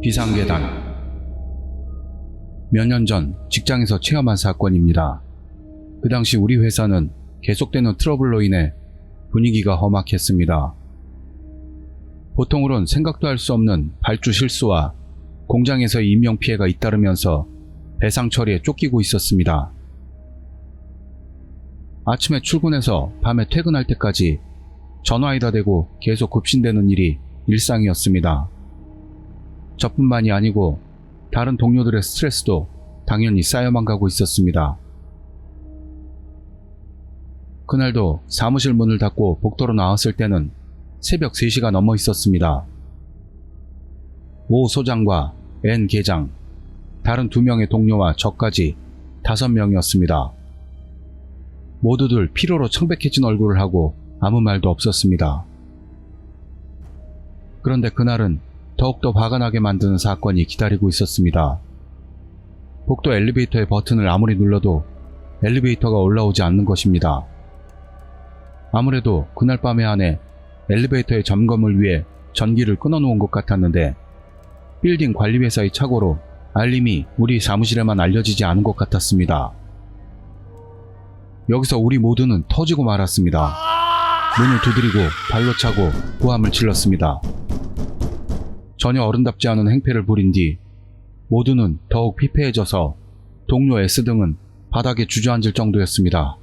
비상계단 몇 년 전 직장에서 체험한 사건입니다. 그 당시 우리 회사는 계속되는 트러블로 인해 분위기가 험악했습니다. 보통으론 생각도 할 수 없는 발주 실수와 공장에서의 인명피해가 잇따르면서 배상 처리에 쫓기고 있었습니다. 아침에 출근해서 밤에 퇴근할 때까지 전화에다 대고 계속 급신되는 일이 일상이었습니다. 저뿐만이 아니고 다른 동료들의 스트레스도 당연히 쌓여만 가고 있었습니다. 그날도 사무실 문을 닫고 복도로 나왔을 때는 새벽 3시가 넘어 있었습니다. 오 소장과 N 계장, 다른 두 명의 동료와 저까지 다섯 명이었습니다. 모두들 피로로 청백해진 얼굴을 하고 아무 말도 없었습니다. 그런데 그날은 더욱더 화가 나게 만드는 사건이 기다리고 있었습니다. 복도 엘리베이터의 버튼을 아무리 눌러도 엘리베이터가 올라오지 않는 것입니다. 아무래도 그날 밤에 안에 엘리베이터의 점검을 위해 전기를 끊어놓은 것 같았는데 빌딩 관리회사의 착오로 알림이 우리 사무실에만 알려지지 않은 것 같았습니다. 여기서 우리 모두는 터지고 말았습니다. 문을 두드리고 발로 차고 고함을 질렀습니다. 전혀 어른답지 않은 행패를 부린 뒤 모두는 더욱 피폐해져서 동료 S 등은 바닥에 주저앉을 정도였습니다.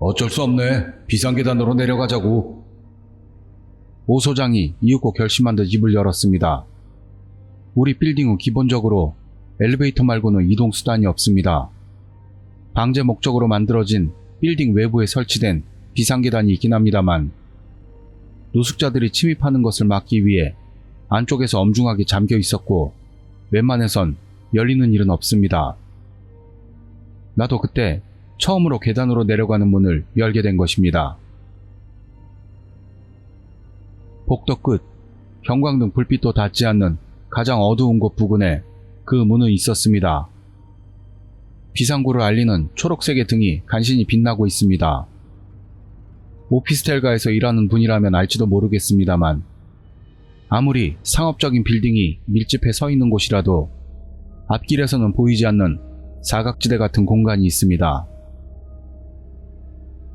어쩔 수 없네. 비상계단으로 내려가자고. 오 소장이 이윽고 결심한 듯 입을 열었습니다. 우리 빌딩은 기본적으로 엘리베이터 말고는 이동 수단이 없습니다. 방제 목적으로 만들어진 빌딩 외부에 설치된 비상계단이 있긴 합니다만 노숙자들이 침입하는 것을 막기 위해 안쪽에서 엄중하게 잠겨 있었고 웬만해선 열리는 일은 없습니다. 나도 그때 처음으로 계단으로 내려가는 문을 열게 된 것입니다. 복도 끝, 경광등 불빛도 닿지 않는 가장 어두운 곳 부근에 그 문은 있었습니다. 비상구를 알리는 초록색의 등이 간신히 빛나고 있습니다. 오피스텔가에서 일하는 분이라면 알지도 모르겠습니다만 아무리 상업적인 빌딩이 밀집해 서 있는 곳이라도 앞길에서는 보이지 않는 사각지대 같은 공간이 있습니다.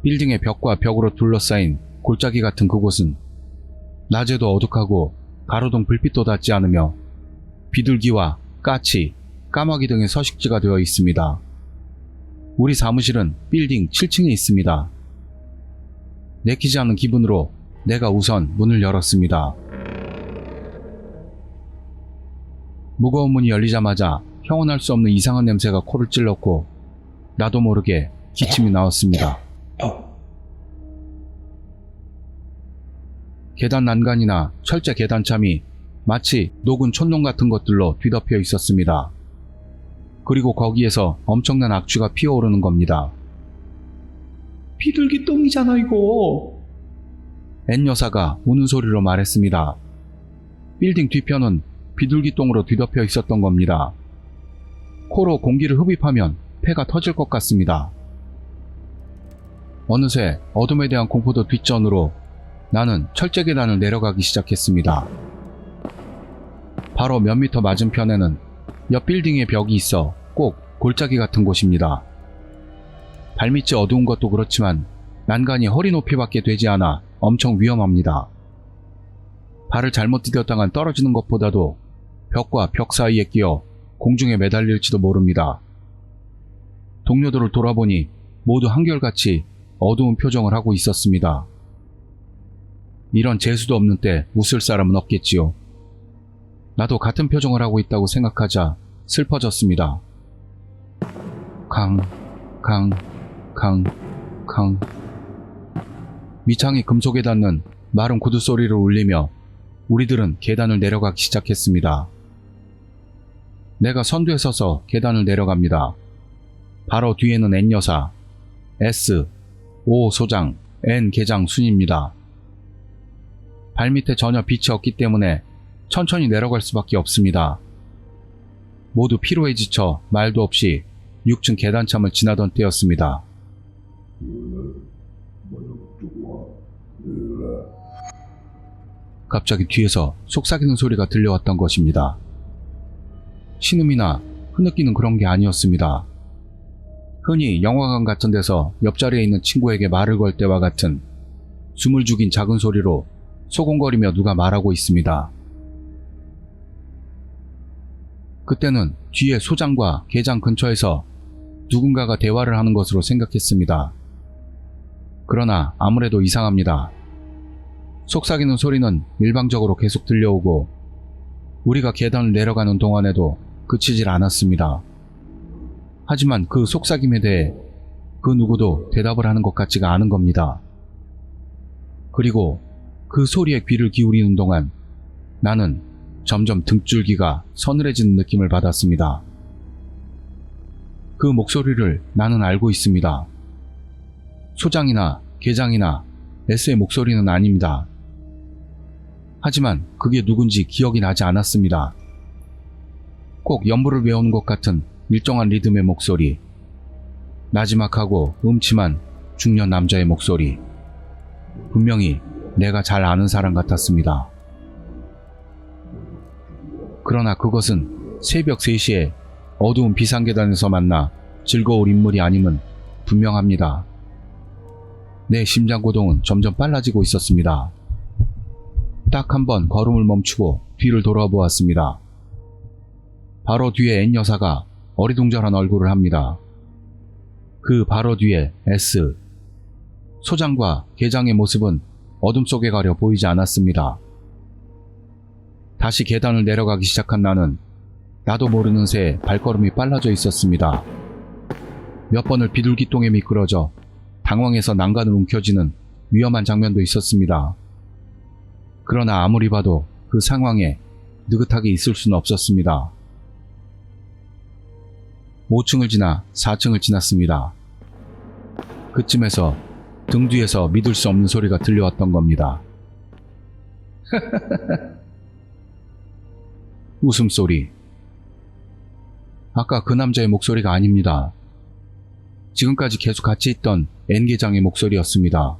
빌딩의 벽과 벽으로 둘러싸인 골짜기 같은 그곳은 낮에도 어둑하고 가로등 불빛도 닿지 않으며 비둘기와 까치, 까마귀 등의 서식지가 되어 있습니다. 우리 사무실은 빌딩 7층에 있습니다. 내키지 않은 기분으로 내가 우선 문을 열었습니다. 무거운 문이 열리자마자 형언할 수 없는 이상한 냄새가 코를 찔렀고 나도 모르게 기침이 나왔습니다. 계단 난간이나 철제 계단참이 마치 녹은 촌농 같은 것들로 뒤덮여 있었습니다. 그리고 거기에서 엄청난 악취가 피어오르는 겁니다. 비둘기 똥이잖아 이거. N 여사가 우는 소리로 말했습니다. 빌딩 뒤편은 비둘기 똥으로 뒤덮여 있었던 겁니다. 코로 공기를 흡입하면 폐가 터질 것 같습니다. 어느새 어둠에 대한 공포도 뒷전으로 나는 철제 계단을 내려가기 시작했습니다. 바로 몇 미터 맞은편에는 옆 빌딩의 벽이 있어 꼭 골짜기 같은 곳입니다. 발밑이 어두운 것도 그렇지만 난간이 허리 높이밖에 되지 않아 엄청 위험합니다. 발을 잘못 디뎠다간 떨어지는 것보다도 벽과 벽 사이에 끼어 공중에 매달릴지도 모릅니다. 동료들을 돌아보니 모두 한결같이 어두운 표정을 하고 있었습니다. 이런 재수도 없는 때 웃을 사람은 없겠지요. 나도 같은 표정을 하고 있다고 생각하자 슬퍼졌습니다. 강, 강, 강, 강. 밑창이 금속에 닿는 마른 구두 소리를 울리며 우리들은 계단을 내려가기 시작했습니다. 내가 선두에 서서 계단을 내려갑니다. 바로 뒤에는 N 여사, S, O 소장, N 계장 순입니다. 발밑에 전혀 빛이 없기 때문에 천천히 내려갈 수밖에 없습니다. 모두 피로에 지쳐 말도 없이 6층 계단참을 지나던 때였습니다. 갑자기 뒤에서 속삭이는 소리가 들려왔던 것입니다. 신음이나 흐느끼는 그런 게 아니었습니다. 흔히 영화관 같은 데서 옆자리에 있는 친구에게 말을 걸 때와 같은 숨을 죽인 작은 소리로 소곤거리며 누가 말하고 있습니다. 그때는 뒤에 소장과 게장 근처에서 누군가가 대화를 하는 것으로 생각했습니다. 그러나 아무래도 이상합니다. 속삭이는 소리는 일방적으로 계속 들려오고 우리가 계단을 내려가는 동안에도 그치질 않았습니다. 하지만 그 속삭임에 대해 그 누구도 대답을 하는 것 같지가 않은 겁니다. 그리고 그 소리에 귀를 기울이는 동안 나는 점점 등줄기가 서늘해지는 느낌을 받았습니다. 그 목소리를 나는 알고 있습니다. 소장이나 계장이나 S의 목소리는 아닙니다. 하지만 그게 누군지 기억이 나지 않았습니다. 꼭 연부를 외우는 것 같은 일정한 리듬의 목소리. 나지막하고 음침한 중년 남자의 목소리. 분명히 내가 잘 아는 사람 같았습니다. 그러나 그것은 새벽 3시에 어두운 비상계단에서 만나 즐거울 인물이 아님은 분명합니다. 내 심장 고동은 점점 빨라지고 있었습니다. 딱 한 번 걸음을 멈추고 뒤를 돌아보았습니다. 바로 뒤에 N 여사가 어리둥절한 얼굴을 합니다. 그 바로 뒤에 S. 소장과 계장의 모습은 어둠 속에 가려 보이지 않았습니다. 다시 계단을 내려가기 시작한 나는 나도 모르는 새에 발걸음이 빨라져 있었습니다. 몇 번을 비둘기똥에 미끄러져 당황해서 난간을 움켜쥐는 위험한 장면도 있었습니다. 그러나 아무리 봐도 그 상황에 느긋하게 있을 수는 없었습니다. 5층을 지나 4층을 지났습니다. 그쯤에서 등 뒤에서 믿을 수 없는 소리가 들려왔던 겁니다. 웃음소리. 아까 그 남자의 목소리가 아닙니다. 지금까지 계속 같이 있던 N계장의 목소리였습니다.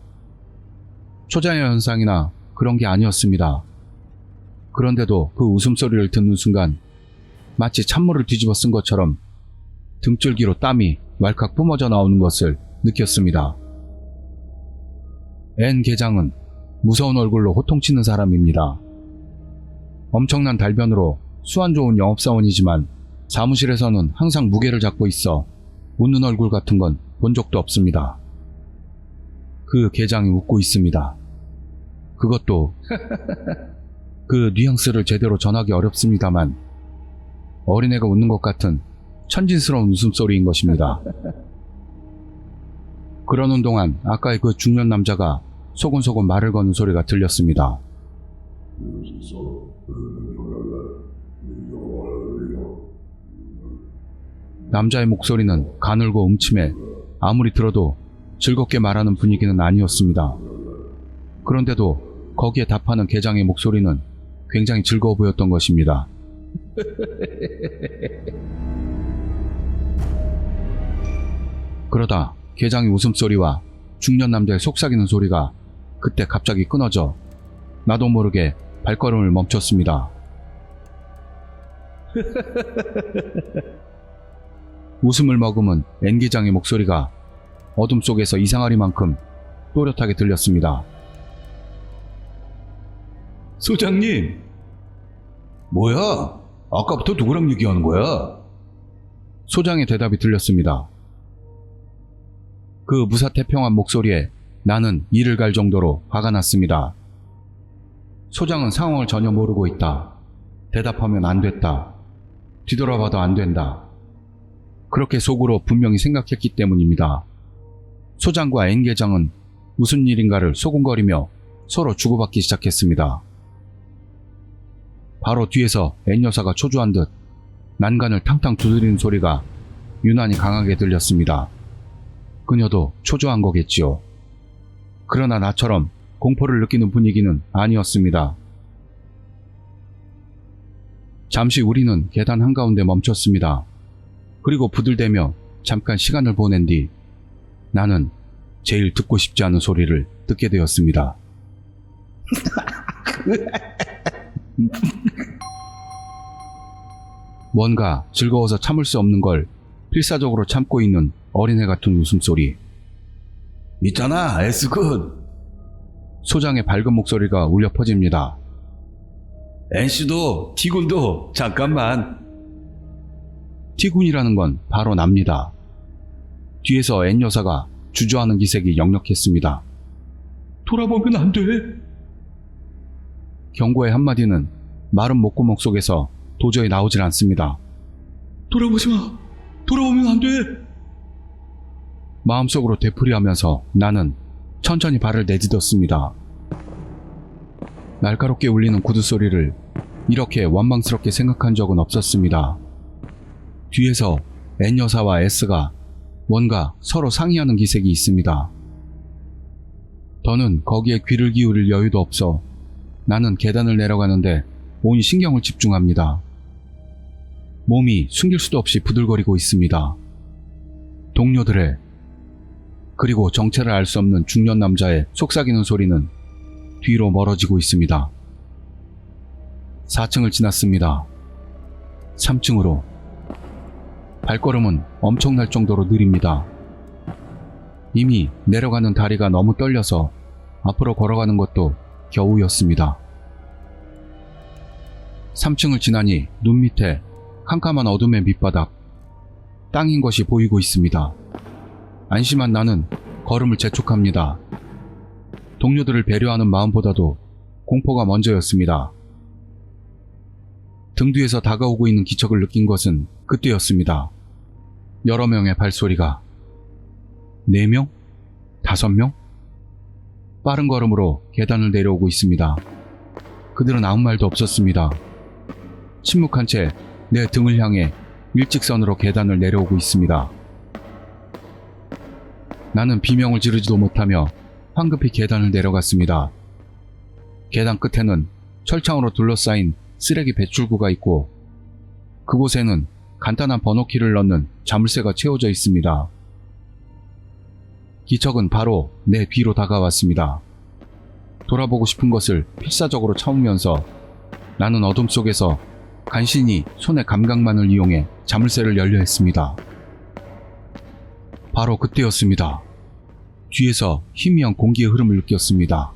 초자연 현상이나 그런 게 아니었습니다. 그런데도 그 웃음소리를 듣는 순간 마치 찬물을 뒤집어 쓴 것처럼 등줄기로 땀이 왈칵 뿜어져 나오는 것을 느꼈습니다. N 계장은 무서운 얼굴로 호통치는 사람입니다. 엄청난 달변으로 수완 좋은 영업사원이지만 사무실에서는 항상 무게를 잡고 있어 웃는 얼굴 같은 건 본 적도 없습니다. 그 계장이 웃고 있습니다. 그것도 그 뉘앙스를 제대로 전하기 어렵습니다만 어린애가 웃는 것 같은 천진스러운 웃음소리인 것입니다. 그러는 동안 아까의 그 중년 남자가 소곤소곤 말을 거는 소리가 들렸습니다. 남자의 목소리는 가늘고 음침해 아무리 들어도 즐겁게 말하는 분위기는 아니었습니다. 그런데도 거기에 답하는 계장의 목소리는 굉장히 즐거워 보였던 것입니다. 그러다 계장의 웃음소리와 중년 남자의 속삭이는 소리가 그때 갑자기 끊어져 나도 모르게 발걸음을 멈췄습니다. 웃음을 머금은 N기장의 목소리가 어둠 속에서 이상하리만큼 또렷하게 들렸습니다. 소장님! 뭐야? 아까부터 누구랑 얘기하는 거야? 소장의 대답이 들렸습니다. 그 무사태평한 목소리에 나는 이를 갈 정도로 화가 났습니다. 소장은 상황을 전혀 모르고 있다. 대답하면 안 됐다. 뒤돌아봐도 안 된다. 그렇게 속으로 분명히 생각했기 때문입니다. 소장과 N계장은 무슨 일인가를 소곤거리며 서로 주고받기 시작했습니다. 바로 뒤에서 N여사가 초조한 듯 난간을 탕탕 두드리는 소리가 유난히 강하게 들렸습니다. 그녀도 초조한 거겠지요. 그러나 나처럼 공포를 느끼는 분위기는 아니었습니다. 잠시 우리는 계단 한가운데 멈췄습니다. 그리고 부들대며 잠깐 시간을 보낸 뒤 나는 제일 듣고 싶지 않은 소리를 듣게 되었습니다. 뭔가 즐거워서 참을 수 없는 걸 필사적으로 참고 있는 어린애 같은 웃음소리. 있잖아, S군. 소장의 밝은 목소리가 울려 퍼집니다. NC도, T군도, 잠깐만. T군이라는 건 바로 납니다. 뒤에서 N 여사가 주저하는 기색이 역력했습니다. 돌아보면 안 돼. 경고의 한마디는 마른 목구멍 속에서 도저히 나오질 않습니다. 돌아보지 마. 돌아오면 안 돼. 마음속으로 되풀이하면서 나는 천천히 발을 내딛었습니다. 날카롭게 울리는 구두 소리를 이렇게 원망스럽게 생각한 적은 없었습니다. 뒤에서 N 여사와 S가 뭔가 서로 상의하는 기색이 있습니다. 더는 거기에 귀를 기울일 여유도 없어 나는 계단을 내려가는데 온 신경을 집중합니다. 몸이 숨길 수도 없이 부들거리고 있습니다. 동료들의 그리고 정체를 알 수 없는 중년 남자의 속삭이는 소리는 뒤로 멀어지고 있습니다. 4층을 지났습니다. 3층으로 발걸음은 엄청날 정도로 느립니다. 이미 내려가는 다리가 너무 떨려서 앞으로 걸어가는 것도 겨우였습니다. 3층을 지나니 눈 밑에 캄캄한 어둠의 밑바닥, 땅인 것이 보이고 있습니다. 안심한 나는 걸음을 재촉합니다. 동료들을 배려하는 마음보다도 공포가 먼저였습니다. 등 뒤에서 다가오고 있는 기척을 느낀 것은 그때였습니다. 여러 명의 발소리가. 네 명? 다섯 명? 빠른 걸음으로 계단을 내려오고 있습니다. 그들은 아무 말도 없었습니다. 침묵한 채 내 등을 향해 일직선으로 계단을 내려오고 있습니다. 나는 비명을 지르지도 못하며 황급히 계단을 내려갔습니다. 계단 끝에는 철창으로 둘러싸인 쓰레기 배출구가 있고 그곳에는 간단한 번호키를 넣는 자물쇠가 채워져 있습니다. 기척은 바로 내 뒤로 다가왔습니다. 돌아보고 싶은 것을 필사적으로 참으면서 나는 어둠 속에서 간신히 손의 감각만을 이용해 자물쇠를 열려 했습니다. 바로 그때였습니다. 뒤에서 희미한 공기의 흐름을 느꼈습니다.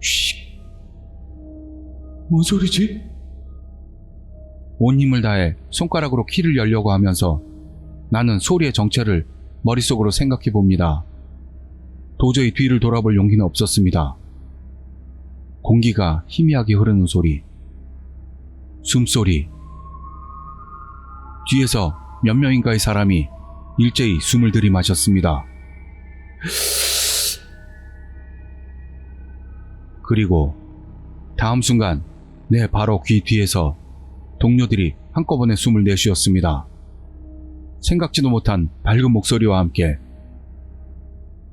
쉿! 뭔 소리지? 온 힘을 다해 손가락으로 키를 열려고 하면서 나는 소리의 정체를 머릿속으로 생각해 봅니다. 도저히 뒤를 돌아볼 용기는 없었습니다. 공기가 희미하게 흐르는 소리. 숨소리. 뒤에서 몇 명인가의 사람이 일제히 숨을 들이마셨습니다. 그리고 다음 순간 내 바로 귀 뒤에서 동료들이 한꺼번에 숨을 내쉬었습니다. 생각지도 못한 밝은 목소리와 함께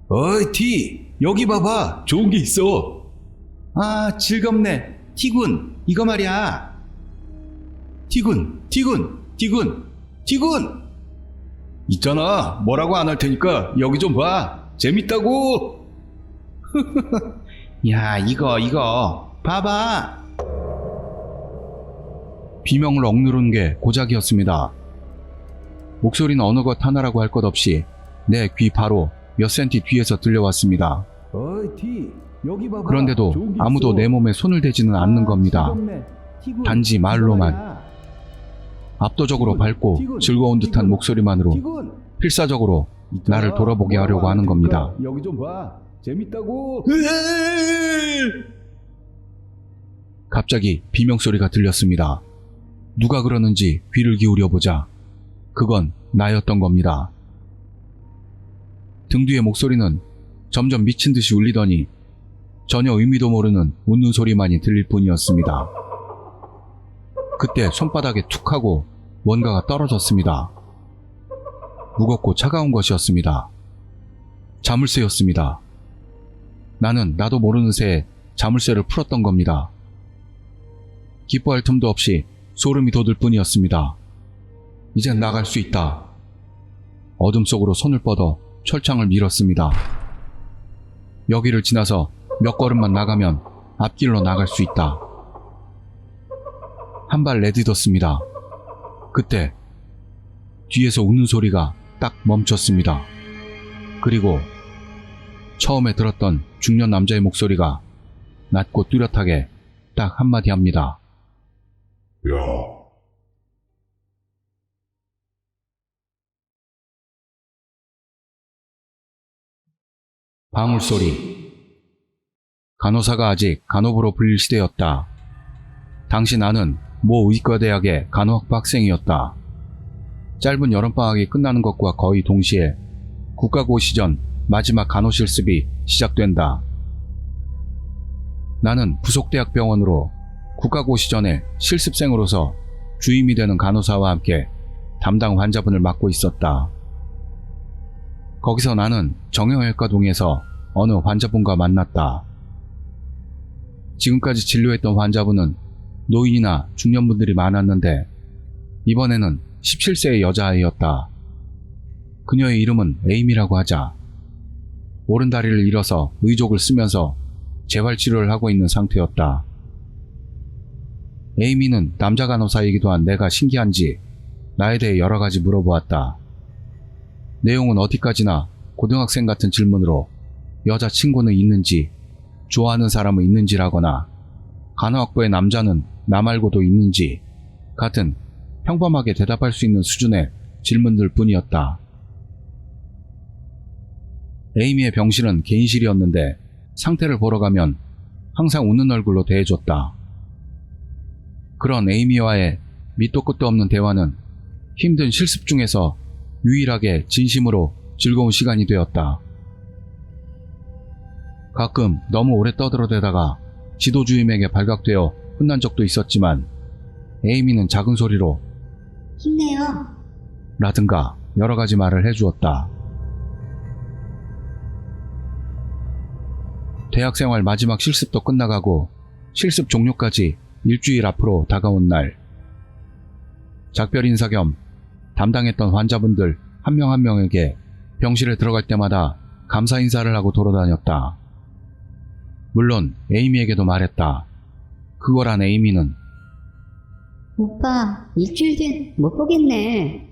어이 티 여기 봐봐 좋은 게 있어 아 즐겁네 티군 이거 말이야 티군 티군 티군 티군 있잖아 뭐라고 안 할 테니까 여기 좀 봐 재밌다고 야 이거 이거 봐봐 비명을 억누르는 게 고작이었습니다. 목소리는 어느 것 하나라고 할 것 없이 내 귀 바로 몇 센티 뒤에서 들려왔습니다. 그런데도 아무도. 내 몸에 손을 대지는 않는 아, 겁니다. 티군, 단지 말로만. 압도적으로 밝고 즐거운 듯한 목소리만으로 필사적으로. 나를 돌아보게 하려고 안 하는 겁니다. 여기 좀 봐 재밌다고 갑자기 비명소리가 들렸습니다. 누가 그러는지 귀를 기울여 보자. 그건 나였던 겁니다. 등 뒤의 목소리는 점점 미친 듯이 울리더니 전혀 의미도 모르는 웃는 소리만이 들릴 뿐이었습니다. 그때 손바닥에 툭 하고 뭔가가 떨어졌습니다. 무겁고 차가운 것이었습니다. 자물쇠였습니다. 나는 나도 모르는 새에 자물쇠를 풀었던 겁니다. 기뻐할 틈도 없이 소름이 돋을 뿐이었습니다. 이젠 나갈 수 있다. 어둠 속으로 손을 뻗어 철창을 밀었습니다. 여기를 지나서 몇 걸음만 나가면 앞길로 나갈 수 있다. 한 발 내딛었습니다. 그때 뒤에서 우는 소리가 딱 멈췄습니다. 그리고 처음에 들었던 중년 남자의 목소리가 낮고 뚜렷하게 딱 한마디 합니다. 야, 방울소리. 간호사가 아직 간호부로 불릴 시대였다. 당시 나는 모 의과대학의 간호학부 학생이었다. 짧은 여름방학이 끝나는 것과 거의 동시에 국가고시 전 마지막 간호실습이 시작된다. 나는 부속대학 병원으로 국가고시 전에 실습생으로서 주임이 되는 간호사와 함께 담당 환자분을 맡고 있었다. 거기서 나는 정형외과 동에서 어느 환자분과 만났다. 지금까지 진료했던 환자분은 노인이나 중년분들이 많았는데 이번에는 17세의 여자아이였다. 그녀의 이름은 에임이라고 하자. 오른 다리를 잃어서 의족을 쓰면서 재활 치료를 하고 있는 상태였다. 에이미는 남자 간호사이기도 한 내가 신기한지 나에 대해 여러 가지 물어보았다. 내용은 어디까지나 고등학생 같은 질문으로 여자친구는 있는지, 좋아하는 사람은 있는지라거나, 간호학부의 남자는 나 말고도 있는지, 같은 평범하게 대답할 수 있는 수준의 질문들 뿐이었다. 에이미의 병실은 개인실이었는데 상태를 보러 가면 항상 웃는 얼굴로 대해줬다. 그런 에이미와의 밑도 끝도 없는 대화는 힘든 실습 중에서 유일하게 진심으로 즐거운 시간이 되었다. 가끔 너무 오래 떠들어대다가 지도주임에게 발각되어 혼난 적도 있었지만 에이미는 작은 소리로 힘내요. 라든가 여러 가지 말을 해주었다. 대학 생활 마지막 실습도 끝나가고 실습 종료까지 일주일 앞으로 다가온 날. 작별 인사 겸 담당했던 환자분들 한 명한 명에게 병실에 들어갈 때마다 감사 인사를 하고 돌아다녔다. 물론 에이미에게도 말했다. 그거란 에이미는 오빠, 일주일 뒤엔 못 보겠네.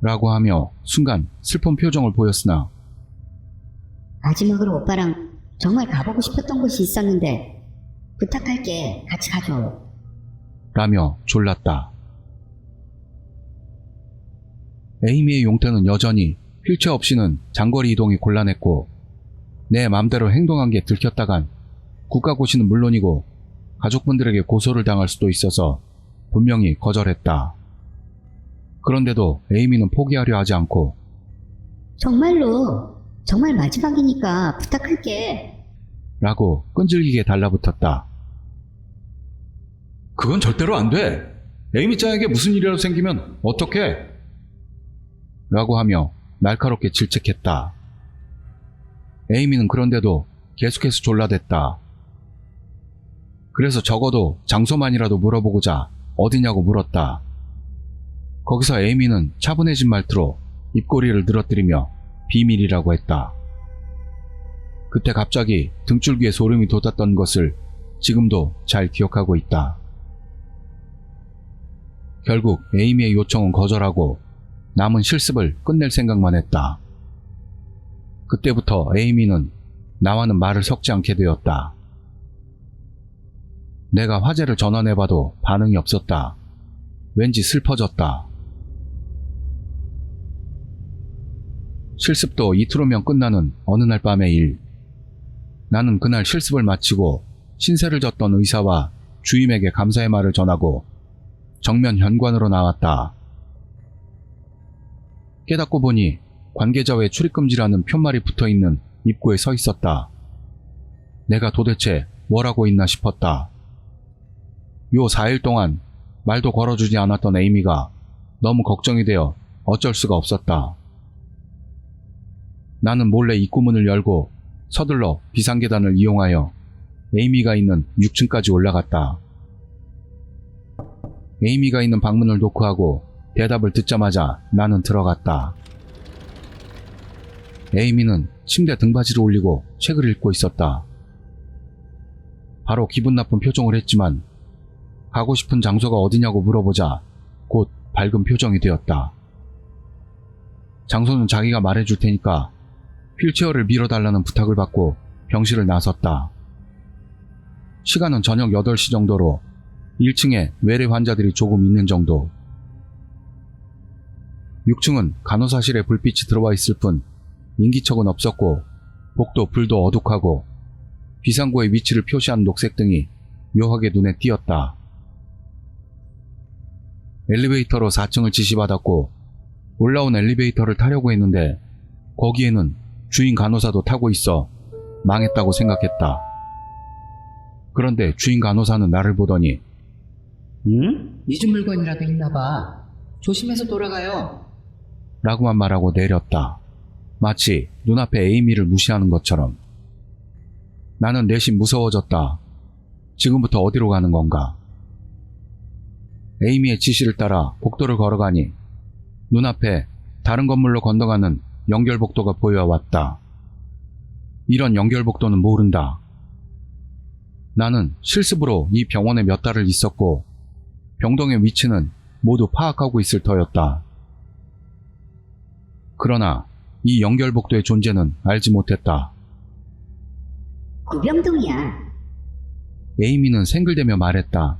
라고 하며 순간 슬픈 표정을 보였으나 마지막으로 오빠랑 정말 가보고 싶었던 곳이 있었는데 부탁할게. 같이 가줘. 라며 졸랐다. 에이미의 용태는 여전히 휠체어 없이는 장거리 이동이 곤란했고 내 맘대로 행동한 게 들켰다간 국가고시는 물론이고 가족분들에게 고소를 당할 수도 있어서 분명히 거절했다. 그런데도 에이미는 포기하려 하지 않고 정말로 정말 마지막이니까 부탁할게. 라고 끈질기게 달라붙었다. 그건 절대로 안 돼. 에이미 짱에게 무슨 일이라도 생기면 어떡해? 라고 하며 날카롭게 질책했다. 에이미는 그런데도 계속해서 졸라댔다. 그래서 적어도 장소만이라도 물어보고자 어디냐고 물었다. 거기서 에이미는 차분해진 말투로 입꼬리를 늘어뜨리며 비밀이라고 했다. 그때 갑자기 등줄기에 소름이 돋았던 것을 지금도 잘 기억하고 있다. 결국 에이미의 요청은 거절하고 남은 실습을 끝낼 생각만 했다. 그때부터 에이미는 나와는 말을 섞지 않게 되었다. 내가 화제를 전환해봐도 반응이 없었다. 왠지 슬퍼졌다. 실습도 이틀 후면 끝나는 어느 날 밤의 일. 나는 그날 실습을 마치고 신세를 졌던 의사와 주임에게 감사의 말을 전하고 정면 현관으로 나왔다. 깨닫고 보니 관계자 외 출입금지라는 편말이 붙어 있는 입구에 서 있었다. 내가 도대체 뭘 하고 있나 싶었다. 요 4일 동안 말도 걸어주지 않았던 에이미가 너무 걱정이 되어 어쩔 수가 없었다. 나는 몰래 입구문을 열고 서둘러 비상계단을 이용하여 에이미가 있는 6층까지 올라갔다. 에이미가 있는 방문을 노크하고 대답을 듣자마자 나는 들어갔다. 에이미는 침대 등받이를 올리고 책을 읽고 있었다. 바로 기분 나쁜 표정을 했지만 가고 싶은 장소가 어디냐고 물어보자 곧 밝은 표정이 되었다. 장소는 자기가 말해줄 테니까 휠체어를 밀어달라는 부탁을 받고 병실을 나섰다. 시간은 저녁 8시 정도로 1층에 외래 환자들이 조금 있는 정도. 6층은 간호사실에 불빛이 들어와 있을 뿐 인기척은 없었고 복도 불도 어둑하고 비상구의 위치를 표시한 녹색 등이 묘하게 눈에 띄었다. 엘리베이터로 4층을 지시받았고 올라온 엘리베이터를 타려고 했는데 거기에는 주인 간호사도 타고 있어 망했다고 생각했다. 그런데 주인 간호사는 나를 보더니 응? 잊은 물건이라도 있나 봐. 조심해서 돌아가요. 라고만 말하고 내렸다. 마치 눈앞에 에이미를 무시하는 것처럼. 나는 내심 무서워졌다. 지금부터 어디로 가는 건가? 에이미의 지시를 따라 복도를 걸어가니 눈앞에 다른 건물로 건너가는 연결복도가 보여왔다. 이런 연결복도는 모른다. 나는 실습으로 이 병원에 몇 달을 있었고 병동의 위치는 모두 파악하고 있을 터였다. 그러나 이 연결복도의 존재는 알지 못했다. 구병동이야. 에이미는 생글대며 말했다.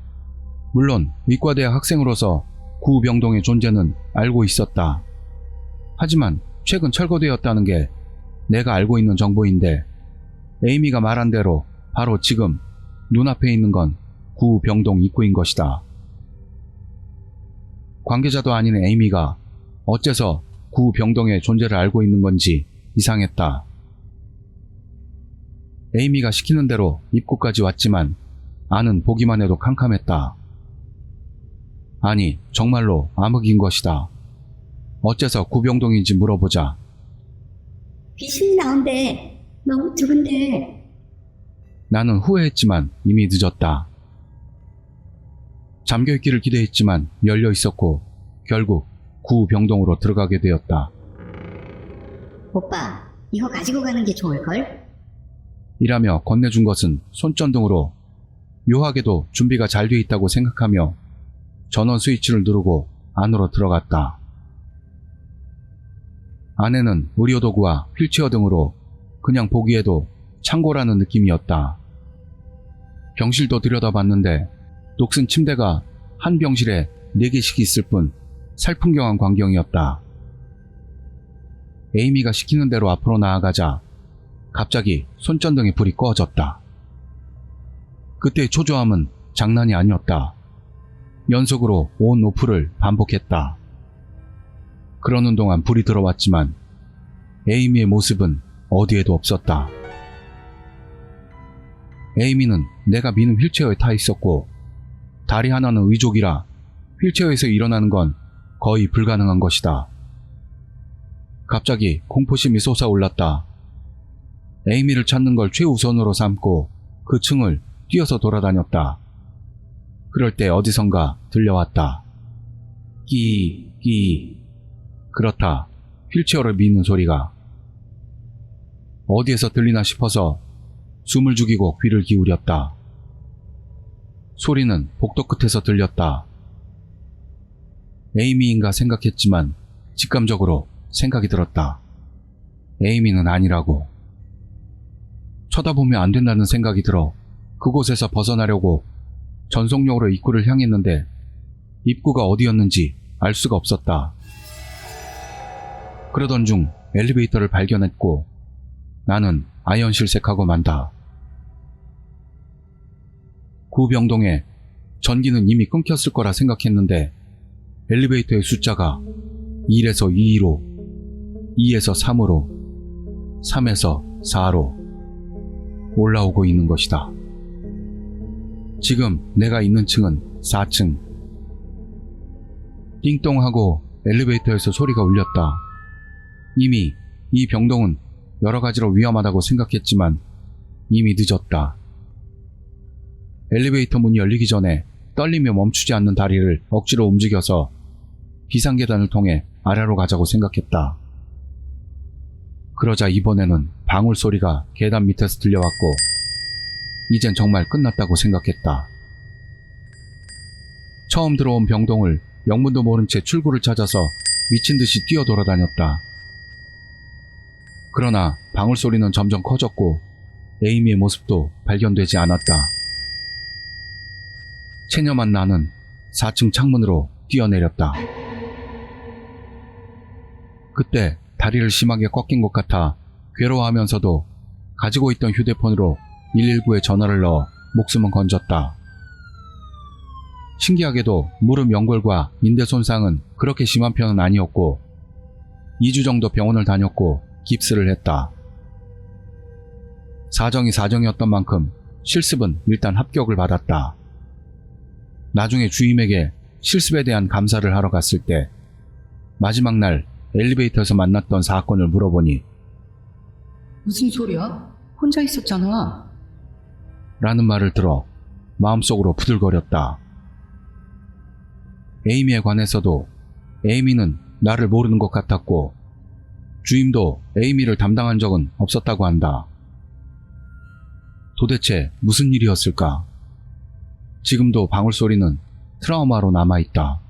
물론 의과대학 학생으로서 구병동의 존재는 알고 있었다. 하지만 최근 철거되었다는 게 내가 알고 있는 정보인데 에이미가 말한 대로 바로 지금 눈앞에 있는 건 구병동 입구인 것이다. 관계자도 아닌 에이미가 어째서 구병동의 존재를 알고 있는 건지 이상했다. 에이미가 시키는 대로 입구까지 왔지만 안은 보기만 해도 캄캄했다. 아니, 정말로 암흑인 것이다. 어째서 구병동인지 물어보자. 귀신이 나온대. 너무 두근데. 나는 후회했지만 이미 늦었다. 잠겨있기를 기대했지만 열려 있었고 결국 구병동으로 들어가게 되었다. 오빠, 이거 가지고 가는 게 좋을걸? 이라며 건네준 것은 손전등으로 묘하게도 준비가 잘 돼 있다고 생각하며 전원 스위치를 누르고 안으로 들어갔다. 안에는 의료도구와 휠체어 등으로 그냥 보기에도 창고라는 느낌이었다. 병실도 들여다봤는데 녹슨 침대가 한 병실에 4개씩 있을 뿐 살풍경한 광경이었다. 에이미가 시키는 대로 앞으로 나아가자 갑자기 손전등의 불이 꺼졌다. 그때의 초조함은 장난이 아니었다. 연속으로 온 오프를 반복했다. 그러는 동안 불이 들어왔지만 에이미의 모습은 어디에도 없었다. 에이미는 내가 미는 휠체어에 타 있었고 다리 하나는 의족이라 휠체어에서 일어나는 건 거의 불가능한 것이다. 갑자기 공포심이 솟아올랐다. 에이미를 찾는 걸 최우선으로 삼고 그 층을 뛰어서 돌아다녔다. 그럴 때 어디선가 들려왔다. 끼, 끼. 그렇다. 휠체어를 미는 소리가. 어디에서 들리나 싶어서 숨을 죽이고 귀를 기울였다. 소리는 복도 끝에서 들렸다. 에이미인가 생각했지만 직감적으로 생각이 들었다. 에이미는 아니라고. 쳐다보면 안 된다는 생각이 들어 그곳에서 벗어나려고 전속력으로 입구를 향했는데 입구가 어디였는지 알 수가 없었다. 그러던 중 엘리베이터를 발견했고 나는 아연 실색하고 만다. 구병동에 전기는 이미 끊겼을 거라 생각했는데 엘리베이터의 숫자가 1에서 2로, 2에서 3으로, 3에서 4로 올라오고 있는 것이다. 지금 내가 있는 층은 4층. 띵동하고 엘리베이터에서 소리가 울렸다. 이미 이 병동은 여러 가지로 위험하다고 생각했지만 이미 늦었다. 엘리베이터 문이 열리기 전에 떨리며 멈추지 않는 다리를 억지로 움직여서 비상계단을 통해 아래로 가자고 생각했다. 그러자 이번에는 방울 소리가 계단 밑에서 들려왔고 이젠 정말 끝났다고 생각했다. 처음 들어온 병동을 영문도 모른 채 출구를 찾아서 미친 듯이 뛰어 돌아다녔다. 그러나 방울 소리는 점점 커졌고 에이미의 모습도 발견되지 않았다. 체념한 나는 4층 창문으로 뛰어내렸다. 그때 다리를 심하게 꺾인 것 같아 괴로워하면서도 가지고 있던 휴대폰으로 119에 전화를 넣어 목숨은 건졌다. 신기하게도 무릎 연골과 인대 손상은 그렇게 심한 편은 아니었고 2주 정도 병원을 다녔고 깁스를 했다. 사정이 사정이었던 만큼 실습은 일단 합격을 받았다. 나중에 주임에게 실습에 대한 감사를 하러 갔을 때 마지막 날 엘리베이터에서 만났던 사건을 물어보니 무슨 소리야? 혼자 있었잖아. 라는 말을 들어 마음속으로 부들거렸다. 에이미에 관해서도 에이미는 나를 모르는 것 같았고 주임도 에이미를 담당한 적은 없었다고 한다. 도대체 무슨 일이었을까? 지금도 방울 소리는 트라우마로 남아있다.